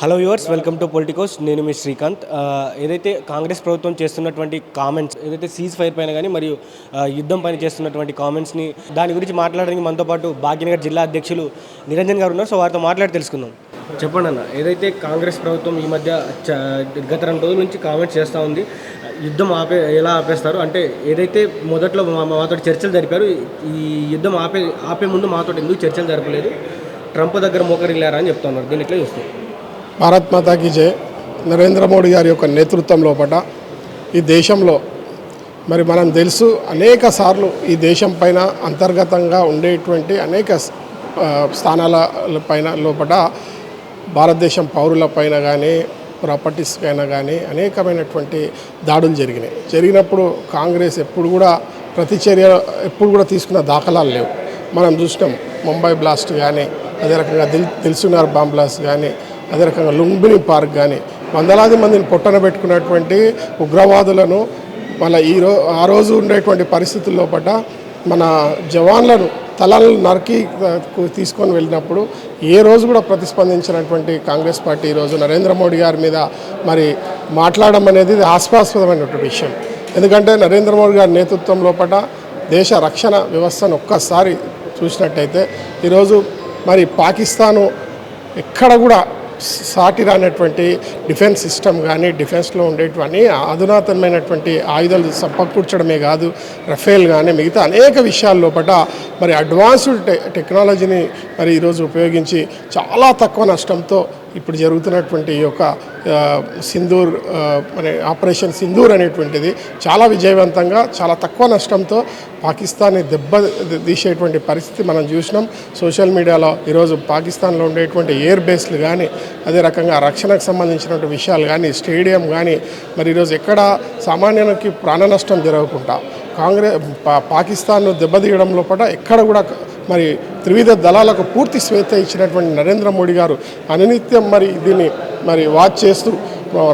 Hello yours welcome to Politicos. నేను మీ శ్రీకాంత్. ఏదైతే కాంగ్రెస్ ప్రభుత్వం చేస్తున్నటువంటి కామెంట్స్ ఏదైతే సీజ్ ఫైర్ పైన కానీ మరియు యుద్ధం పైన చేస్తున్నటువంటి కామెంట్స్ని దాని గురించి మాట్లాడడానికి మనతో పాటు భాగ్యనగర్ జిల్లా అధ్యక్షులు నిరంజన్ గారు ఉన్నారు. సో వారితో మాట్లాడి తెలుసుకుందాం. చెప్పండి అన్న ఏదైతే కాంగ్రెస్ ప్రభుత్వం ఈ మధ్య గత రెండు రోజుల నుంచి కామెంట్స్ చేస్తూ ఉంది యుద్ధం ఆపే ఎలా ఆపేస్తారు? అంటే ఏదైతే మొదట్లో మా మాతో చర్చలు జరిపారు ఈ యుద్ధం ఆపే ఆపే ముందు మాతో ఎందుకు చర్చలు జరపలేదు? ట్రంప్ దగ్గర మోకరిల్లారా అని చెప్తున్నారు. దీని ఎట్లా చూస్తారు? భారత్ మాతాకి జై. నరేంద్ర మోడీ గారి యొక్క నేతృత్వం లోపల ఈ దేశంలో మరి మనం తెలుసు అనేక సార్లు ఈ దేశం పైన అంతర్గతంగా ఉండేటువంటి అనేక స్థానాల పైన లోపల భారతదేశం పౌరుల పైన కానీ ప్రాపర్టీస్ పైన కానీ అనేకమైనటువంటి దాడులు జరిగినాయి. జరిగినప్పుడు కాంగ్రెస్ ఎప్పుడు కూడా ప్రతిచర్య ఎప్పుడు కూడా తీసుకున్న దాఖలాలు లేవు. మనం చూసినాం ముంబై బ్లాస్ట్ కానీ అదే రకంగా దిల్ దిల్సునార్ బాంబ్ బ్లాస్ట్ కానీ అదే రకంగా లుంబిని పార్క్ కానీ వందలాది మందిని పొట్టన పెట్టుకున్నటువంటి ఉగ్రవాదులను మళ్ళీ ఈ రో ఆ రోజు ఉండేటువంటి పరిస్థితుల్లో లోపల మన జవాన్లను తలలను నరికి తీసుకొని వెళ్ళినప్పుడు ఏ రోజు కూడా ప్రతిస్పందించినటువంటి కాంగ్రెస్ పార్టీ ఈరోజు నరేంద్ర మోడీ గారి మీద మరి మాట్లాడడం అనేది ఇది హాస్యాస్పదమైనటువంటి విషయం. ఎందుకంటే నరేంద్ర మోడీ గారి నేతృత్వం లోపల దేశ రక్షణ వ్యవస్థను ఒక్కసారి చూసినట్టయితే ఈరోజు మరి పాకిస్తాను ఎక్కడ కూడా సాటి రానటువంటి డిఫెన్స్ సిస్టమ్ కానీ డిఫెన్స్లో ఉండేటువంటి అధునాతనమైనటువంటి ఆయుధాలు సమకూర్చడమే కాదు రఫేల్ కానీ మిగతా అనేక విషయాల లోపల మరి అడ్వాన్స్డ్ టెక్నాలజీని మరి ఈరోజు ఉపయోగించి చాలా తక్కువ నష్టంతో ఇప్పుడు జరుగుతున్నటువంటి ఈ యొక్క సింధూర్ ఆ, మరి ఆపరేషన్ సింధూర్ అనేటువంటిది చాలా విజయవంతంగా చాలా తక్కువ నష్టంతో పాకిస్తాన్ని దెబ్బ తీసేటువంటి పరిస్థితి మనం చూసినాం. సోషల్ మీడియాలో ఈరోజు పాకిస్తాన్లో ఉండేటువంటి ఎయిర్ బేస్లు కానీ అదే రకంగా రక్షణకు సంబంధించినటువంటి విషయాలు కానీ స్టేడియం కానీ మరి ఈరోజు ఎక్కడ సామాన్యానికి ప్రాణ నష్టం జరగకుండా కాంగ్రెస్ పా- పాకిస్తాన్ను దెబ్బతీయడం లోపల ఎక్కడ కూడా మరి త్రివిధ దళాలకు పూర్తి స్వేచ్ఛ ఇచ్చినటువంటి నరేంద్ర మోడీ గారు అనునిత్యం మరి దీన్ని మరి వాచ్ చేస్తూ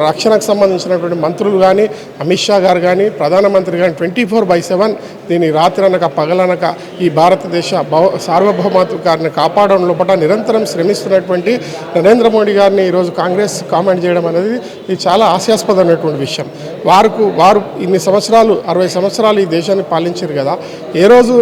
రక్షణకు సంబంధించినటువంటి మంత్రులు కానీ అమిత్ షా గారు కానీ ప్రధానమంత్రి కానీ ట్వంటీ ఫోర్ బై సెవెన్ దీని అనక పగలనక ఈ భారతదేశ భౌ సార్వభౌమాధికారిని కాపాడడం లోపల నిరంతరం శ్రమిస్తున్నటువంటి నరేంద్ర మోడీ గారిని ఈరోజు కాంగ్రెస్ కామెంట్ చేయడం అనేది ఇది చాలా హాస్యాస్పదమైనటువంటి విషయం. వారుకు వారు ఇన్ని సంవత్సరాలు అరవై సంవత్సరాలు ఈ దేశాన్ని పాలించారు కదా. ఏ రోజు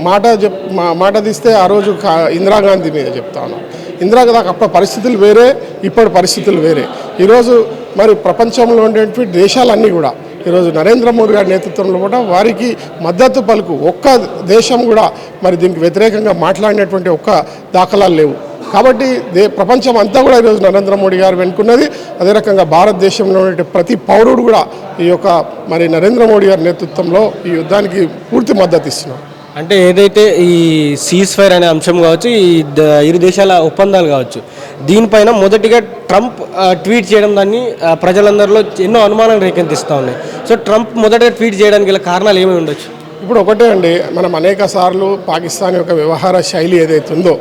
మాట చెప్ మాట తీస్తే ఆ రోజు కా- ఇందిరాగాంధీ మీద చెప్తా ఉన్నాం. ఇందిరాగాంధీ అప్పటి పరిస్థితులు వేరే ఇప్పటి పరిస్థితులు వేరే. ఈరోజు మరి ప్రపంచంలో ఉండేటువంటి దేశాలన్నీ కూడా. ఈరోజు నరేంద్ర మోడీ గారి నేతృత్వంలో కూడా వారికి మద్దతు పలుకు ఒక్క దేశం కూడా మరి దీనికి వ్యతిరేకంగా మాట్లాడినటువంటి ఒక్క దాఖలాలు లేవు. కాబట్టి దే ప్రపంచం అంతా కూడా ఈరోజు నరేంద్ర మోడీ గారు వెనుకున్నది. అదే రకంగా భారతదేశంలో ఉండే ప్రతి పౌరుడు కూడా ఈ యొక్క మరి నరేంద్ర మోడీ గారి నేతృత్వంలో ఈ యుద్ధానికి పూర్తి మద్దతు ఇస్తున్నారు అంటే ఏదైతే ఈ సీజ్ ఫైర్ అనే అంశం కావచ్చు ఈ ద- ఇరు దేశాల ఒప్పందాలు కావచ్చు దీనిపైన మొదటిగా ట్రంప్ ట్వీట్ చేయడం దాన్ని ప్రజలందరిలో ఎన్నో అనుమానాలు రేకెత్తిస్తూ ఉన్నాయి. సో ట్రంప్ మొదటగా ట్వీట్ చేయడానికి గల కారణాలు ఏమై ఉండొచ్చు? ఇప్పుడు ఒకటే అండి మనం అనేక సార్లు పాకిస్తాన్ యొక్క వ్యవహార శైలి ఏదైతే ఉందో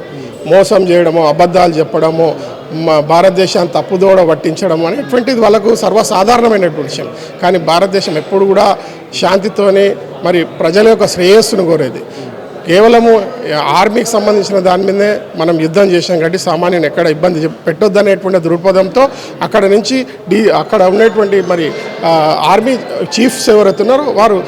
మోసం చేయడమో అబద్ధాలు చెప్పడమో భారతదేశాన్ని తప్పుదోడ పట్టించడం అనేటువంటిది వాళ్ళకు సర్వసాధారణమైనటువంటి విషయం. కానీ భారతదేశం ఎప్పుడు కూడా శాంతితోనే మరి ప్రజల యొక్క శ్రేయస్సును కోరేది. కేవలము ఆర్మీకి సంబంధించిన దాని మీదే మనం యుద్ధం చేసాం కాబట్టి సామాన్యుని ఎక్కడ ఇబ్బంది చెప్- పెట్టొద్దనేటువంటి దృక్పథంతో అక్కడ నుంచి డి అక్కడ ఉన్నటువంటి మరి ఆర్మీ చీఫ్స్ ఎవరైతున్నారో వారు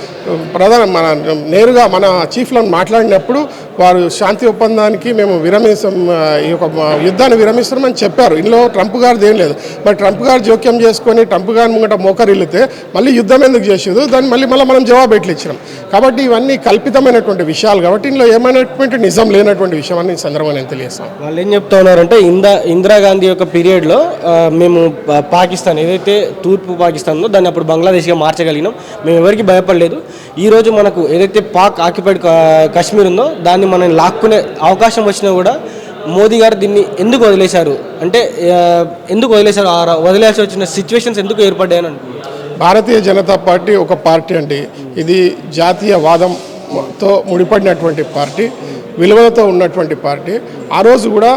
ప్రధాన మన నేరుగా మన చీఫ్లను మాట్లాడినప్పుడు వారు శాంతి ఒప్పందానికి మేము విరమిస్తాం ఈ యొక్క యుద్ధాన్ని విరమిస్తామని చెప్పారు. ఇందులో ట్రంప్ గారిది ఏం లేదు. మరి ట్రంప్ గారు జోక్యం చేసుకొని ట్రంప్ గారి ముంగట మోకరిల్లితే మళ్ళీ యుద్ధం ఎందుకు చేసేది దాన్ని మళ్ళీ మళ్ళీ మనం జవాబు ఎట్లా ఇచ్చినాం. కాబట్టి ఇవన్నీ కల్పితమైనటువంటి విషయాలు కాబట్టి ఇందులో ఏమైనటువంటి నిజం లేనటువంటి విషయం అని సందర్భంగా నేను తెలియజేస్తాను. వాళ్ళు ఏం చెప్తా ఉన్నారంటే ఇందా ఇందిరాగాంధీ యొక్క పీరియడ్లో మేము పాకిస్తాన్ ఏదైతే తూర్పు పాకిస్తాన్ ఉందో దాన్ని అప్పుడు బంగ్లాదేశ్గా మార్చగలిగినాం. మేము ఎవరికి భయపడలేదు. ఈరోజు మనకు ఏదైతే పాక్ ఆక్యుపైడ్ కా- కాశ్మీర్ ఉందో దాన్ని మనం లాక్కునే అవకాశం వచ్చినా కూడా మోదీ గారు దీన్ని ఎందుకు వదిలేశారు? అంటే ఎందుకు వదిలేశారు? వదిలేసి వచ్చిన సిచ్యువేషన్స్ ఎందుకు ఏర్పడ్డాయని భారతీయ జనతా పార్టీ ఒక పార్టీ అండి. ఇది జాతీయ వాదంతో ముడిపడినటువంటి పార్టీ విలువలతో ఉన్నటువంటి పార్టీ. ఆ రోజు కూడా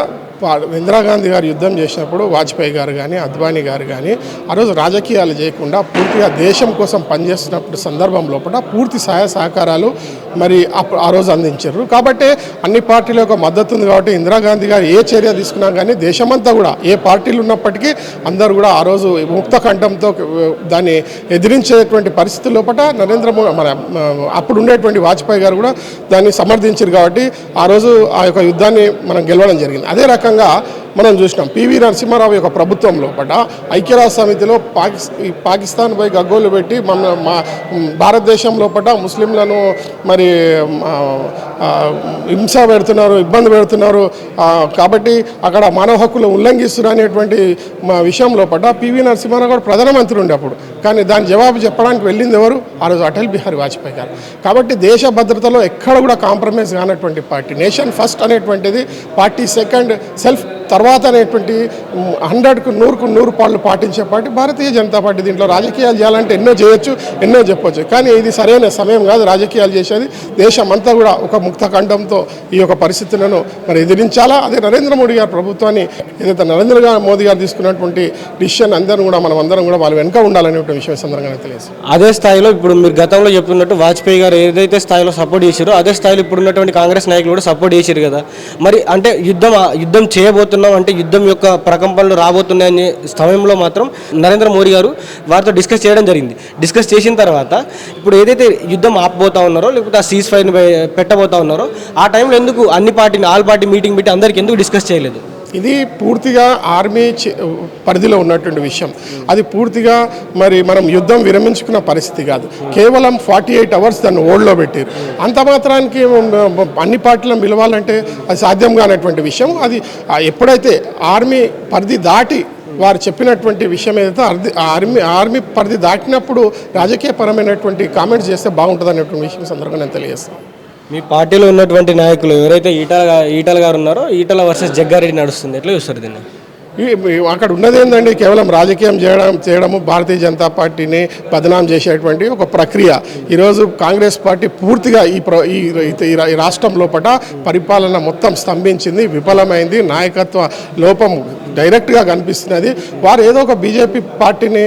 ఇందిరాగాంధీ గారు యుద్ధం చేసినప్పుడు వాజ్పేయి గారు కానీ అద్వానీ గారు కానీ ఆ రోజు రాజకీయాలు చేయకుండా పూర్తిగా దేశం కోసం పనిచేస్తున్నప్పుడు సందర్భం లోపల పూర్తి సహాయ సహకారాలు మరి ఆ రోజు అందించారు. కాబట్టి అన్ని పార్టీల యొక్క మద్దతు ఉంది కాబట్టి ఇందిరాగాంధీ గారు ఏ చర్య తీసుకున్నా కానీ దేశమంతా కూడా ఏ పార్టీలు ఉన్నప్పటికీ అందరూ కూడా ఆ రోజు ముక్త కంఠంతో దాన్ని ఎదిరించేటువంటి పరిస్థితి లోపల నరేంద్ర మోడీ మన అప్పుడు ఉండేటువంటి వాజ్పేయి గారు కూడా దాన్ని సమర్థించారు కాబట్టి ఆ రోజు ఆ యొక్క యుద్ధాన్ని మనం గెలవడం జరిగింది. అదే రకంగా ప్రధానంగా మనం చూసినాం. పివి నరసింహారావు యొక్క ప్రభుత్వం లోపల ఐక్యరాజ్య సమితిలో పాకిస్ పాకిస్తాన్ పై గగ్గోలు పెట్టి మన మా భారతదేశం లోపల ముస్లింలను మరి హింస పెడుతున్నారు ఇబ్బంది పెడుతున్నారు. కాబట్టి అక్కడ మానవ హక్కులు ఉల్లంఘిస్తున్నారు అనేటువంటి విషయం లోపల పివి నరసింహారావు గారు ప్రధానమంత్రి ఉండే అప్పుడు. కానీ దాని జవాబు చెప్పడానికి వెళ్ళింది ఎవరు? ఆ రోజు అటల్ బిహారీ వాజ్పేయి గారు. కాబట్టి దేశ భద్రతలో ఎక్కడ కూడా కాంప్రమైజ్ కానటువంటి పార్టీ నేషన్ ఫస్ట్ అనేటువంటిది పార్టీ సెకండ్ సెల్ఫ్ తర్వాత అనేటువంటి హండ్రెడ్కు నూరుకు నూరు పాళ్ళు పాటించే పార్టీ భారతీయ జనతా పార్టీ దీంట్లో రాజకీయాలు చేయాలంటే ఎన్నో చేయొచ్చు ఎన్నో చెప్పొచ్చు. కానీ ఇది సరైన సమయం కాదు రాజకీయాలు చేసేది. దేశం అంతా కూడా ఒక ముక్త ఖండంతో ఈ యొక్క పరిస్థితులను మరి ఎదిరించాలా? అదే నరేంద్ర మోడీ గారి ప్రభుత్వాన్ని ఏదైతే నరేంద్ర మోదీ గారు తీసుకున్నటువంటి డిసిషన్ అందరం కూడా మనం అందరం కూడా వాళ్ళు వెనుక ఉండాలనే విషయం సందర్భంగా తెలియదు అదే స్థాయిలో ఇప్పుడు మీరు గతంలో చెప్తున్నట్టు వాజ్పేయి గారు ఏదైతే స్థాయిలో సపోర్ట్ చేశారో అదే స్థాయిలో ఇప్పుడు ఉన్నటువంటి కాంగ్రెస్ నాయకులు కూడా సపోర్ట్ చేశారు కదా. మరి అంటే యుద్ధం యుద్ధం చేయబోతున్న అంటే యుద్ధం యొక్క ప్రకంపనలు రాబోతున్నాయనే సమయంలో మాత్రం నరేంద్ర మోడీ గారు వారితో డిస్కస్ చేయడం జరిగింది. డిస్కస్ చేసిన తర్వాత ఇప్పుడు ఏదైతే యుద్ధం ఆపబోతా ఉన్నారో లేకపోతే ఆ సీజ్ ఫైర్ పెట్టబోతా ఉన్నారో ఆ టైంలో ఎందుకు అన్ని పార్టీని ఆల్ పార్టీ మీటింగ్ పెట్టి అందరికి ఎందుకు డిస్కస్ చేయలేదు? ఇది పూర్తిగా ఆర్మీ చే- పరిధిలో ఉన్నటువంటి విషయం. అది పూర్తిగా మరి మనం యుద్ధం విరమించుకున్న పరిస్థితి కాదు. కేవలం ఫార్టీ ఎయిట్ అవర్స్ దాన్ని ఓల్డ్లో పెట్టారు. అంత మాత్రానికి అన్ని పార్టీలను పిలవాలంటే అది సాధ్యం కానటువంటి విషయం. అది ఎప్పుడైతే ఆర్మీ పరిధి దాటి వారు చెప్పినటువంటి విషయం ఏదైతే అర్ధి- ఆర్మీ ఆర్మీ పరిధి దాటినప్పుడు రాజకీయపరమైనటువంటి కామెంట్స్ చేస్తే బాగుంటుంది అనేటువంటి విషయం సందర్భంగా నేను తెలియజేస్తాను. మీ పార్టీలో ఉన్నటువంటి నాయకులు ఎవరైతే ఈటల ఈటల గారు ఉన్నారో ఈటల వర్సెస్ జగ్గారెడ్డి నడుస్తుంది. ఎట్లా చూస్తారు దీన్ని? అక్కడ ఉన్నది ఏంటండి కేవలం రాజకీయం చేయడం చేయడము భారతీయ జనతా పార్టీని బదనాం చేసేటువంటి ఒక ప్రక్రియ. ఈరోజు కాంగ్రెస్ పార్టీ పూర్తిగా ఈ ప్ర ఈ ఈ రాష్ట్రం లోపల పరిపాలన మొత్తం స్తంభించింది విఫలమైంది నాయకత్వ లోపం డైరెక్ట్గా కనిపిస్తున్నది. వారు ఏదో ఒక బీజేపీ పార్టీని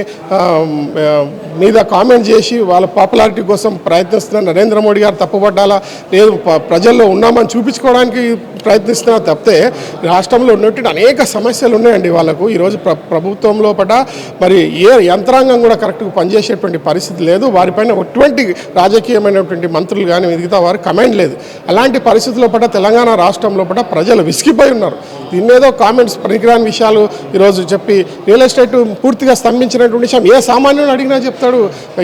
మీద కామెంట్ చేసి వాళ్ళ పాపులారిటీ కోసం ప్రయత్నిస్తున్న నరేంద్ర మోడీ గారు తప్పుపడ్డాలా లేదు ప్రజల్లో ఉన్నామని చూపించుకోవడానికి ప్రయత్నిస్తున్నా తప్పితే రాష్ట్రంలో ఉన్నటువంటి అనేక సమస్యలు ఉన్నాయండి వాళ్ళకు. ఈరోజు ప్ర ప్రభుత్వంలో పట మరి ఏ యంత్రాంగం కూడా కరెక్ట్గా పనిచేసేటువంటి పరిస్థితి లేదు. వారిపైన ఎటువంటి రాజకీయమైనటువంటి మంత్రులు కానీ మిగతా వారు కమెంట్ లేదు. అలాంటి పరిస్థితుల్లో పట తెలంగాణ రాష్ట్రంలో పట ప్రజలు విసిగిపోయి ఉన్నారు. దీని ఏదో కామెంట్స్ పనికిరాని విషయాలు ఈరోజు చెప్పి రియల్ ఎస్టేట్ పూర్తిగా స్తంభించినటువంటి విషయం. ఏ సామాన్యుడు అడిగినా చెప్తాడు.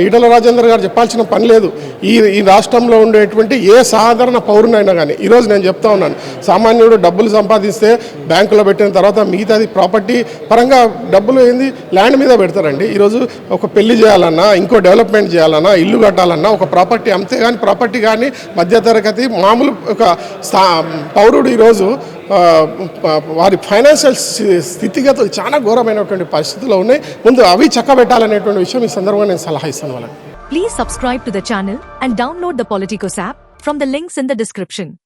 ఈటల రాజేందర్ గారు చెప్పాల్సిన పని లేదు. ఈ ఈ రాష్ట్రంలో ఉండేటువంటి ఏ సాధారణ పౌరునైనా కానీ ఈరోజు నేను చెప్తా ఉన్నాను. సామాన్యుడు డబ్బులు సంపాదిస్తే బ్యాంకులో పెట్టిన తర్వాత మిగతాది ప్రాపర్టీ పరంగా డబ్బులు ఏంది? ల్యాండ్ మీద పెడతారండి. ఈరోజు ఒక పెళ్ళి చేయాలన్నా ఇంకో డెవలప్మెంట్ చేయాలన్నా ఇల్లు కట్టాలన్నా ఒక ప్రాపర్టీ అంతే కానీ ప్రాపర్టీ కానీ మధ్యతరగతి మామూలు ఒక పౌరుడు ఈరోజు వారి ఫైనాన్షియల్ స్థితిగతులు చాలా ఘోరమైనటువంటి పరిస్థితుల్లో ఉన్నాయి. ముందు అవి చక్కబెట్టాలనేటువంటి విషయం ఈ సందర్భంగా నేను సలహా ఇస్తాను వాళ్ళకి. Please subscribe to the and download the Politicos app from the links in the description